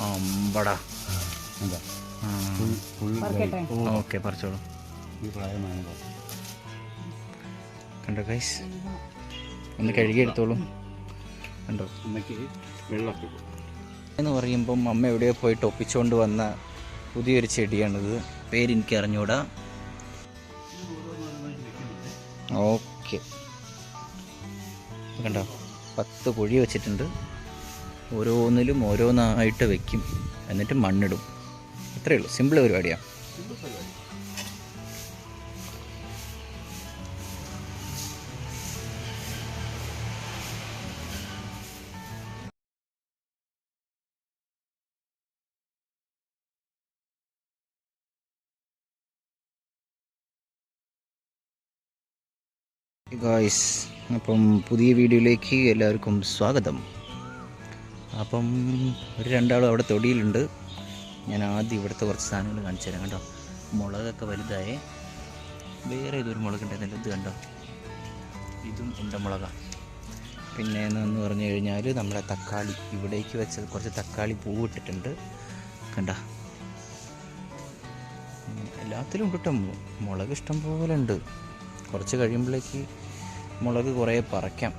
അമ്പടാ? Okay പറിച്ചോളൂ. കണ്ടോ guys? ഒന്ന് കഴുകി എടുത്തോളൂ. കണ്ടോ? എന്ന് പറയുമ്പം അമ്മ എവിടെയോ പോയിട്ട് ഒപ്പിച്ചുകൊണ്ട് വന്ന പുതിയൊരു ചെടിയാണിത്. പേരെനിക്ക് അറിഞ്ഞൂടാ. ഓക്കെ. കണ്ടോ? പത്ത് കുഴി വെച്ചിട്ടുണ്ട്. ഓരോന്നിലും ഓരോന്നായിട്ട് വെക്കും. എന്നിട്ട് മണ്ണിടും. അത്രയേ ഉള്ളൂ. സിമ്പിൾ പരിപാടിയാണ് ഗായ്സ് അപ്പം പുതിയ വീഡിയോയിലേക്ക് എല്ലാവർക്കും സ്വാഗതം. അപ്പം ഒരു രണ്ടാളും അവിടെ തൊടിയിലുണ്ട്. ഞാൻ ആദ്യം ഇവിടുത്തെ കുറച്ച് സാധനങ്ങൾ കാണിച്ചു തരാം കണ്ടോ? മുളകൊക്കെ വലുതായേ. വേറെ ഇതൊരു മുളകുണ്ടായിരുന്നല്ലോ ഇത് കണ്ടോ? ഇതും ഉണ്ടമുളകാണ് പിന്നെ എന്ന് പറഞ്ഞു കഴിഞ്ഞാൽ നമ്മുടെ തക്കാളി. ഇവിടേക്ക് വെച്ചത് കുറച്ച് തക്കാളി പൂവിട്ടിട്ടുണ്ട് കണ്ട? എല്ലാത്തിലും കേട്ടോ. മുളക് ഇഷ്ടം പോലെ ഉണ്ട്. കുറച്ച് കഴിയുമ്പോഴേക്ക് മുളക് കുറേ പറിക്കാം.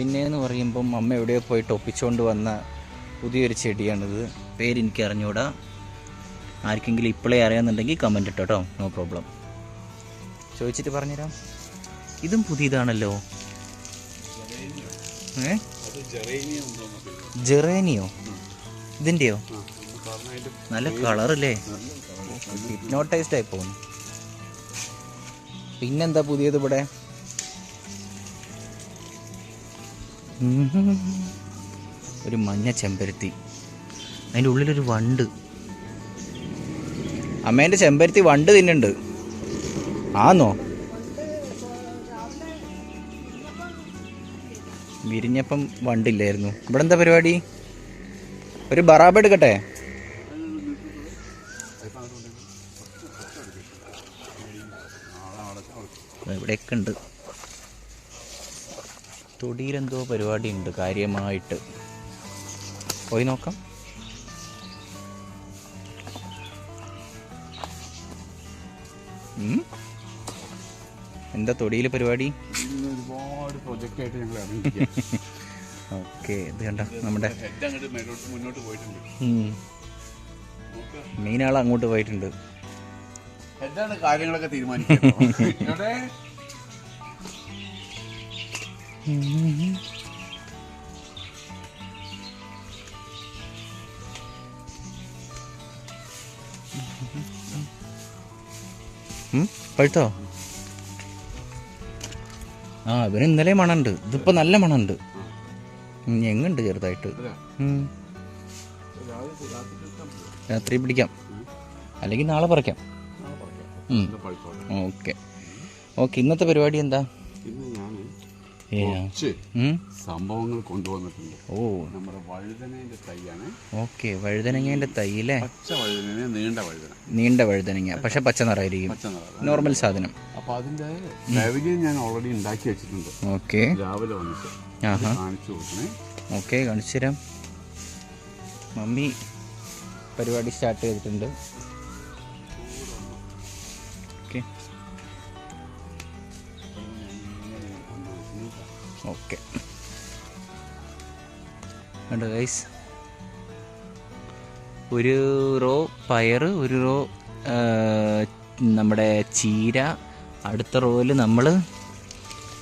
പിന്നെ എന്ന് പറയുമ്പം അമ്മ എവിടെയോ പോയിട്ട് ഒപ്പിച്ചുകൊണ്ട് വന്ന പുതിയൊരു ചെടിയാണിത്. പേരെനിക്ക് അറിഞ്ഞൂടാ ആർക്കെങ്കിലും ഇപ്പോഴേ അറിയാമെന്നുണ്ടെങ്കിൽ കമന്റ് ഇട്ടോ കേട്ടോ നോ പ്രോബ്ലം ചോദിച്ചിട്ട് പറഞ്ഞുതരാം. ഇതും പുതിയതാണല്ലോ. ഏ? ജെറേനിയം? ഇതിന്റെയോ നല്ല കളറല്ലേ. ഹിപ്നോട്ടൈസ്ഡ് ആയി പോകുന്നു. പിന്നെന്താ പുതിയത് ഇവിടെ? ഒരു മഞ്ഞ ചെമ്പരത്തി. അതിന്റെ ഉള്ളിലൊരു വണ്ട്. അമ്മേന്റെ ചെമ്പരത്തി വണ്ട് തിന്നുണ്ട് ആന്നോ? വിരിഞ്ഞപ്പം വണ്ടില്ലായിരുന്നു. ഇവിടെ എന്താ പരിപാടി? ഒരു ബറാബ് എടുക്കട്ടെ? ഇവിടെയൊക്കെ ഉണ്ട്. തൊടിയിലെന്തോ പരിപാടി ഉണ്ട് കാര്യമായിട്ട്. പോയി നോക്കാം? എന്താ തൊടിയിൽ പരിപാടി? ഒരുപാട് പ്രൊജക്റ്റ് ആയിട്ട് ഞങ്ങൾ ഓക്കെ ഇത് കണ്ട നമ്മുടെ മുന്നോട്ട് പോയിട്ടുണ്ട്. മെയിൻ ആൾ അങ്ങോട്ട് പോയിട്ടുണ്ട്. എന്താണ് കാര്യങ്ങളൊക്കെ തീരുമാനിക്കുന്നത്. പഴുത്തോ? ആ ഇവന് ഇന്നലെ മണുണ്ട് ഇതിപ്പോ നല്ല മണുണ്ട് എങ്ങുണ്ട് ഞെങ്ങുണ്ട് ചെറുതായിട്ട്. രാത്രി പിടിക്കാം. അല്ലെങ്കിൽ നാളെ പറിക്കാം. ഓക്കെ. ഓക്കെ ഇന്നത്തെ പരിപാടി എന്താ? കുറച്ച്. സംഭവങ്ങൾ കൊണ്ടുവന്നിട്ടുണ്ട്. ഓ. നമ്മുടെ വഴുതനേന്റെ തൈയാണ്. ഓക്കെ തൈ തൈയിലെ പച്ച വഴുതനങ്ങ നീണ്ട വഴുതന. നീണ്ട വഴുതനങ്ങ. പക്ഷെ പച്ച നിറായിരിക്കും നോർമൽ സാധനം. അപ്പൊ അതിന്റെ ഡയവിലിയും ഞാൻ ഓൾറെഡി ഉണ്ടാക്കി വെച്ചിട്ടുണ്ട്. ഓക്കെ. രാവിലെ വന്നിട്ട് ആഹാ. കാണിച്ചു കൊടുക്കണേ. ഓക്കെ കാണിച്ചു തരാം. മമ്മി പരിപാടി സ്റ്റാർട്ട് ചെയ്തിട്ടുണ്ട്. ഓക്കെ. കണ്ടോ ഗൈസ് ഒരു റോ പയർ ഒരു റോ നമ്മുടെ ചീര അടുത്ത റോയിൽ നമ്മൾ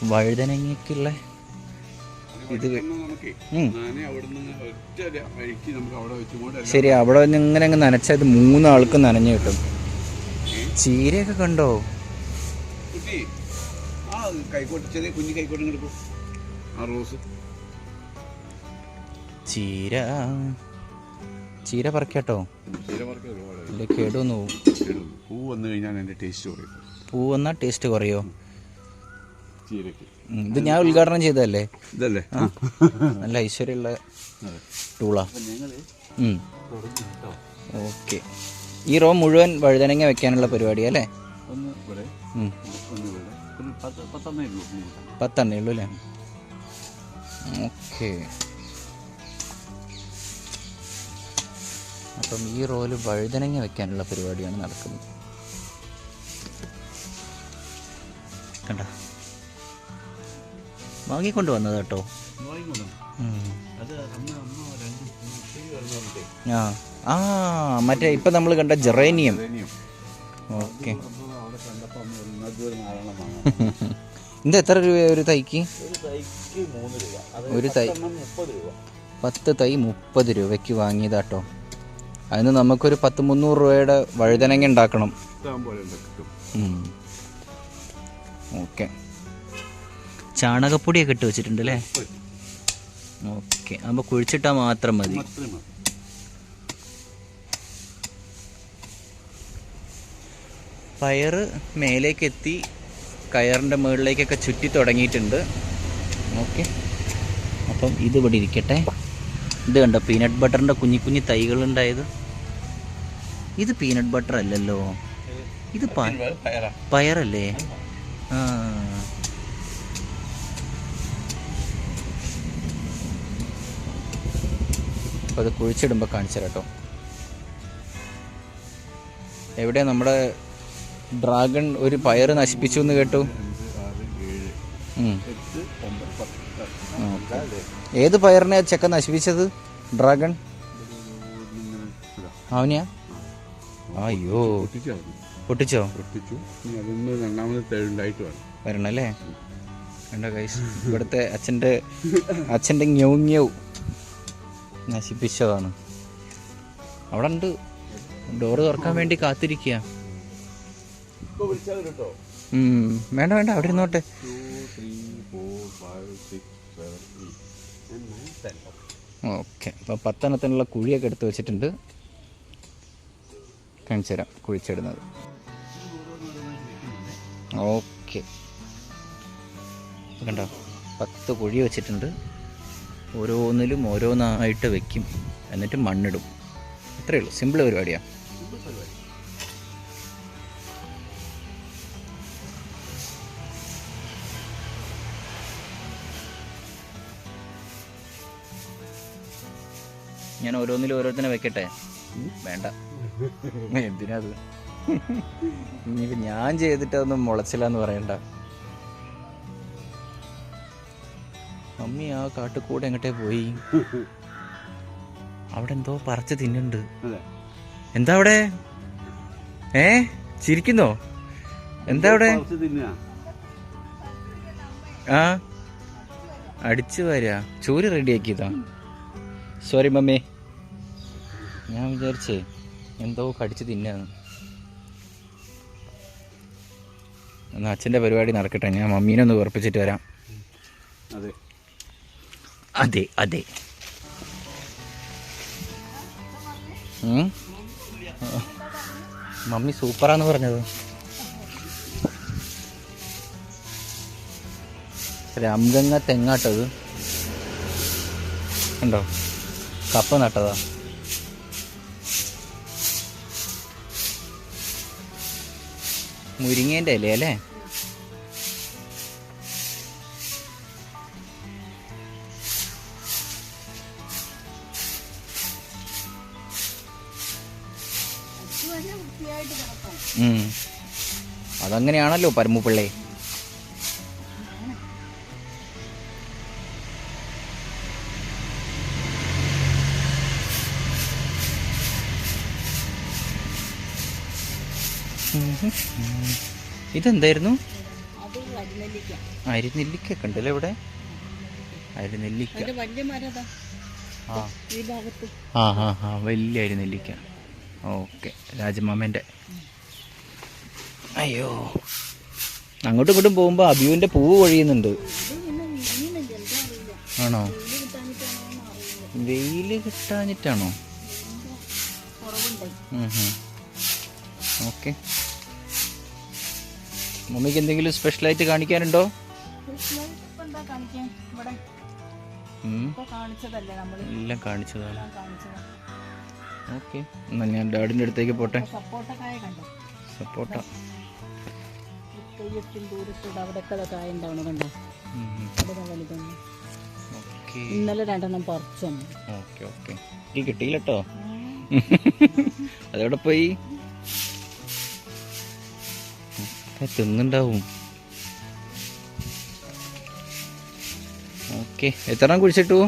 വഴുതനങ്ങയ്ക്കുള്ള ഇത് ശരി അവിടെ ഇങ്ങനെ അങ്ങ് നനച്ചത് മൂന്നാൾക്കും നനഞ്ഞു കിട്ടും. ചീരയൊക്കെ കണ്ടോ? കൈക്കോട്ട് ചെറിയ കുഞ്ഞു കൈക്കോട്ട് ആ റോസ്. ചീര. ചീര പറിക്കാട്ടോ. ഇല്ല കേടുവന്നു പൂ വന്നു കഴിഞ്ഞാൽ എന്റെ ടേസ്റ്റ് കുറയും. പൂ വന്നാൽ ടേസ്റ്റ് കുറയോ? ചീരക്ക്. ഇത് ഞാൻ ഉദ്ഘാടനം ചെയ്തതല്ലേ? ഇതല്ലേ? നല്ല ഐശ്വര്യമുള്ള ടൂളാ ഓക്കെ. ഈ റോ മുഴുവൻ വഴുതനങ്ങ വെക്കാനുള്ള പരിപാടി അല്ലേ. പത്തെണ്ണേ ഉള്ളൂ അല്ലേ? ഓക്കെ. അപ്പം ഈ റോൽ വഴുതനങ്ങ വെക്കാനുള്ള പരിപാടിയാണ് നടക്കുന്നത്. കണ്ട? വാങ്ങിക്കൊണ്ട് വന്നത് കേട്ടോ. ആ. ആ മറ്റേ ഇപ്പം നമ്മൾ കണ്ട ജെറേനിയം. ഓക്കെ. അപ്പൊ ഇത് എത്ര രൂപ ഒരു തൈക്ക്? ഒരു തൈ പത്ത് തൈ മുപ്പത് രൂപയ്ക്ക് വാങ്ങിയതാട്ടോ. അതിന് നമുക്കൊരു പത്ത് മുന്നൂറ് രൂപയുടെ വഴുതനങ്ങ ഉണ്ടാക്കണം. ഓക്കെ. ചാണകപ്പൊടിയൊക്കെ ഇട്ട് വെച്ചിട്ടുണ്ട് അല്ലേ ഓക്കെ അപ്പോൾ കുഴിച്ചിട്ടാൽ മാത്രം മതി. പയറ് മേലേക്ക് എത്തി. കയറിന്റെ മുകളിലേക്കൊക്കെ ചുറ്റി തുടങ്ങിയിട്ടുണ്ട്. ഓക്കെ. അപ്പം ഇത് ഇവിടെ ഇരിക്കട്ടെ. ഇത് കണ്ടോ പീനട്ട് ബട്ടറിന്റെ കുഞ്ഞി കുഞ്ഞി തൈകളുണ്ടായത്? ഇത് പീനട്ട് ബട്ടർ അല്ലല്ലോ. ഇത് പയറല്ലേ? ആ. അപ്പോൾ അത് കുഴിച്ചിടുമ്പോൾ കാണിച്ചു കേട്ടോ. എവിടെ നമ്മുടെ ഡ്രാഗൺ ഒരു പയർ നശിപ്പിച്ചു എന്ന് കേട്ടു. അല്ലേ? ഏത് പയറിനെ ചെക്ക നശിപ്പിച്ചത്? ഡ്രാഗൺ? അവനിയാ അയ്യോ. പൊട്ടിച്ചു? കളഞ്ഞു. പൊട്ടിച്ചോ പൊട്ടിച്ചു ഇനി അതൊന്ന് രണ്ടാമത് തേടുണ്ടായിട്ട് വേണം വരണല്ലേ? കണ്ടോ ഇവിടുത്തെ അച്ഛന്റെ അച്ഛന്റെ ഞ്ഞൗ നശിപ്പിച്ചതാണ്. അവിടെ ഉണ്ട് ഡോറ് തുറക്കാൻ വേണ്ടി കാത്തിരിക്കുക വേണ്ട വേണ്ട അവിടെ ഇരുന്നോട്ടെ. ഓക്കെ അപ്പോൾ പത്തെണ്ണത്തിനുള്ള കുഴിയൊക്കെ എടുത്ത് വെച്ചിട്ടുണ്ട്. കാണിച്ചു തരാം കുഴിച്ചിടുന്നത്. ഓക്കെ കണ്ടോ പത്ത് കുഴി വെച്ചിട്ടുണ്ട്. ഓരോന്നിലും ഓരോന്നായിട്ട് വെക്കും. എന്നിട്ട് മണ്ണിടും. അത്രയേ ഉള്ളൂ സിമ്പിൾ പരിപാടിയാണ് ഞാൻ ഓരോന്നിലും ഓരോരുത്തരെ വെക്കട്ടെ? വേണ്ട. എന്തിനാ അത് ഇനിയിപ്പോ ഞാൻ ചെയ്തിട്ട് അതൊന്നും മുളച്ചില്ല എന്ന് പറയണ്ട. മമ്മി ആ കാട്ടുകൂടെ എങ്ങോട്ടേ പോയി? അവിടെ എന്തോ പറിച്ച് തിന്നുണ്ട് എന്താ അവിടെ? ഏ ചിരിക്കുന്നോ? എന്താ അവിടെ? ആ അടിച്ചു വരാ. ചൂര് റെഡിയാക്കിയതാ സോറി മമ്മി. ഞാൻ വിചാരിച്ചേ എന്തോ കടിച്ച് തിന്നാന്ന്. എന്നാ അച്ഛന്റെ പരിപാടി നടക്കട്ടെ ഞാൻ മമ്മീനെ ഒന്ന് ഉറപ്പിച്ചിട്ട് വരാം. അതെ. അതെ അതെ. മമ്മി സൂപ്പറാന്ന് പറഞ്ഞത്. രാംഗംഗ തെങ്ങാട്ടത്. ഉണ്ടോ കപ്പ നട്ടതാ. മുരിങ്ങേന്റെ ഇല അല്ലേ. അതങ്ങനെയാണല്ലോ പരമുപിള്ളേ. ഇതെന്തായിരുന്നു? അരിനെല്ലിക്ക. കണ്ടല്ലേ ഇവിടെ? അരിനെല്ലിക്ക. ആ. ആ ആ വലിയ അരിനെല്ലിക്ക. ഓക്കെ. രാജമാമന്റെ. അയ്യോ. അങ്ങോട്ടും ഇങ്ങോട്ടും പോകുമ്പോൾ അബിയുവിന്റെ പൂവ് കൊഴിയുന്നുണ്ട്. ആണോ? വെയിൽ കിട്ടാഞ്ഞിട്ടാണോ കുറവുണ്ട്. ഓക്കെ. മമ്മിക്ക് എന്തെങ്കിലും സ്പെഷ്യലായിട്ട് കാണിക്കാനുണ്ടോ? ഉം, കാണിച്ചതല്ലേ നമ്മൾ എല്ലാം കാണിച്ചതാണ്. കാണിച്ചത് ഓക്കെ. എന്നാൽ ഞാൻ ഡാഡിന്റെ അടുത്തേക്ക് പോട്ടെ. ഓക്കെ. ഇന്നലെ രണ്ടെണ്ണം പറിച്ചു ഓക്കെ ഓക്കെ. ഈ കിട്ടിയില്ല കേട്ടോ പോയി ആ, തിന്നുണ്ടാവും ഓക്കെ എത്ര കുഴിച്ചിട്ടു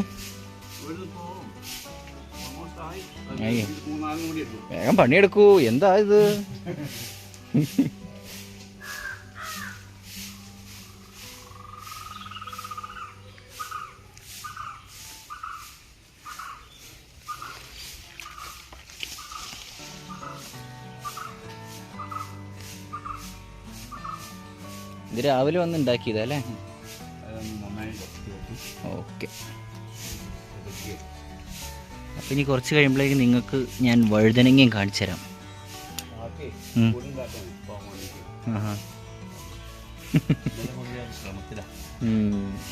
വേഗം പണിയെടുക്കൂ എന്താ ഇത് ഇത് രാവിലെ വന്ന് ഉണ്ടാക്കിയതല്ലേ ഓക്കെ. അപ്പം ഇനി കുറച്ച് കഴിയുമ്പോഴേക്ക് നിങ്ങൾക്ക് ഞാൻ വഴുതനങ്ങയും കാണിച്ചു തരാം.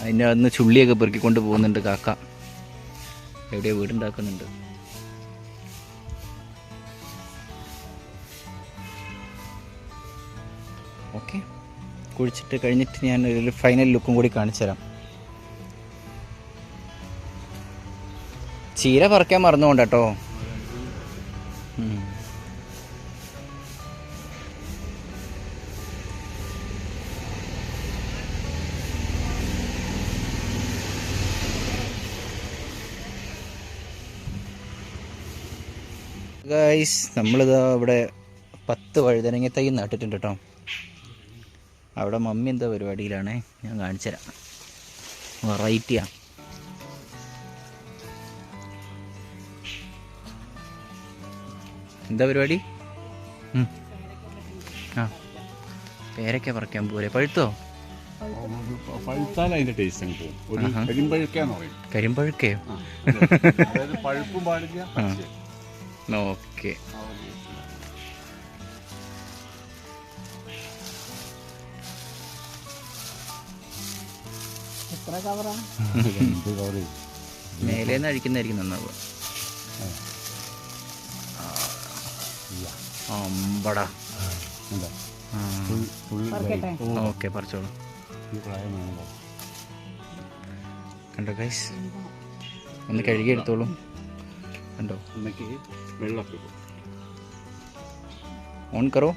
അതിന്റെ അന്ന് ചുള്ളിയൊക്കെ പെറുക്കിക്കൊണ്ട് പോകുന്നുണ്ട് കാക്ക. എവിടെയോ വീടുണ്ടാക്കുന്നുണ്ട്. ഓക്കെ. കുഴിച്ചിട്ട് കഴിഞ്ഞിട്ട് ഞാൻ ഒരു ഫൈനൽ ലുക്കും കൂടി കാണിച്ചു തരാം. ചീര പറിക്കാൻ മറന്നുകൊണ്ട് കേട്ടോ. ഗൈസ് നമ്മളിതാ ഇവിടെ പത്ത് വഴുതനങ്ങ തൈ നട്ടിട്ടുണ്ട് കേട്ടോ. അവിടെ മമ്മി എന്താ പരിപാടിയിലാണ്? ഞാൻ കാണിച്ചു തരാം വെറൈറ്റിയാ. എന്താ പരിപാടി. ആ. പേരക്ക പറിക്കാൻ പോലെ. പഴുത്തോ? പഴുത്താൽ അതിന്റെ ടേസ്റ്റ്. കരിമ്പഴുക്കാന്ന് പറയും. കരിമ്പഴുക്കയോ? പഴുപ്പും പാടില്ല. ഓക്കെ. എത്ര കവറാ? cover? മേലേന്ന് അഴിക്കുന്നതായിരിക്കും നന്നാവുക. അമ്പടാ? ഓക്കെ പറിച്ചോളൂ. കണ്ടോ ഗൈസ് ഒന്ന് കഴുകി എടുത്തോളൂ. കണ്ടോ? വെള്ളം. ഓൺ കറോ?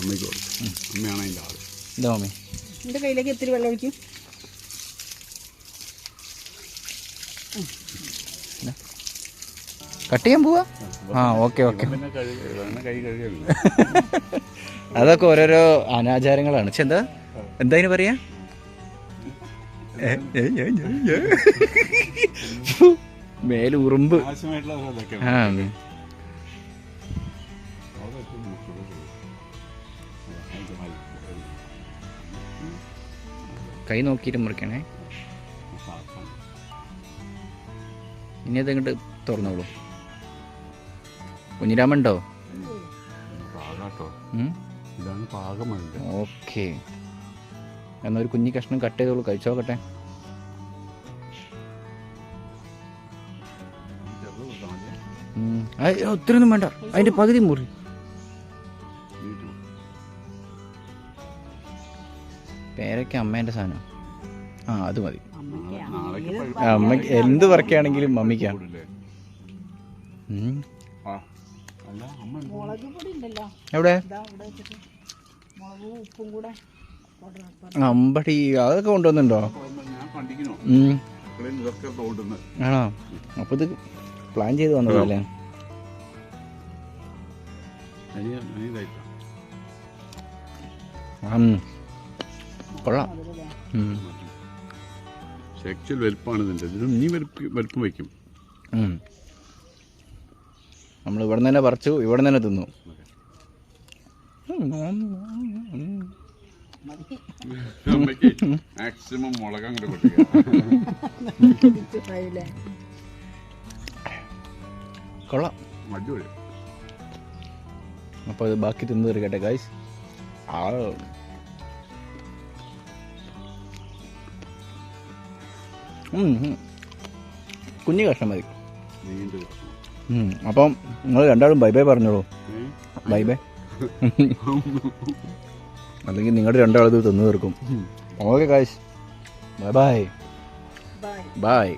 അമ്മയ്ക്ക് കൊടുക്കും. അമ്മയാണ് അതിന്റെ ആൾ. എന്താ മമ്മി എന്റെ കയ്യിലേക്ക് ഇത്തിരി വെള്ളം ഒഴിക്കും. കട്ട് ചെയ്യാൻ പോവാ? ആ ഓക്കെ ഓക്കെ. അതൊക്കെ ഓരോരോ അനാചാരങ്ങളാണ്. പക്ഷെ എന്താ? എന്താ അതിന് പറയാ? മേലുറുമ്പ്. ഏ, കൈ നോക്കിയിട്ട് മുറിക്കണേ. ഇനി അതങ്ങോട്ട് തുറന്നോളൂ. കുഞ്ഞിരാമണ്ടോ? ഇതാണ് ഓക്കെ. എന്നാ ഒരു കുഞ്ഞി കഷ്ണം കട്ട് ചെയ്തോളൂ. കഴിച്ചോക്കട്ടെ ഒത്തിരി ഒന്നും വേണ്ട. അതിന്റെ പകുതി മുറി. പേരൊക്കെ അമ്മേന്റെ സാധനം. ആ അത് മതി. അമ്മയ്ക്ക് എന്ത് വർക്കാണെങ്കിലും മമ്മിക്കാണ് എവിടെ? ഇതാ ഇവിടെ വെച്ചിട്ട് മുളകും ഉപ്പും കൂടെ അമ്പടി അതൊക്കെ കൊണ്ടുവന്നുണ്ടോ ആണോ? അപ്പൊ ഇത് പ്ലാൻ ചെയ്ത് വന്നതല്ലേ? ആ. കൊള്ളാം. ആക്ച്വൽ വലുപ്പമാണ് ഇതിന്റെ. ഇതിനും നീ വലുപ്പ് വലുപ്പം വയ്ക്കും. ഉം. നമ്മൾ ഇവിടെ തന്നെ പറിച്ചു ഇവിടെ തന്നെ തിന്നു. മാക്സിമം മുളക് അങ്ങോട്ട്? കൊള്ളാം. അടിപൊളി. അപ്പോൾ ബാക്കി തിന്നു തീർക്കട്ടെ ഗായ്സ് ആ. കുഞ്ഞു കഷ്ണം മതി. അപ്പം നിങ്ങൾ രണ്ടാളും ബൈ ബൈ പറഞ്ഞോളൂ? Bye bye. അല്ലെങ്കിൽ നിങ്ങളുടെ രണ്ടാളത് തിന്നു തീർക്കും. ഓക്കെ കാശ് ബൈ ബൈ. ബൈ. ബൈ.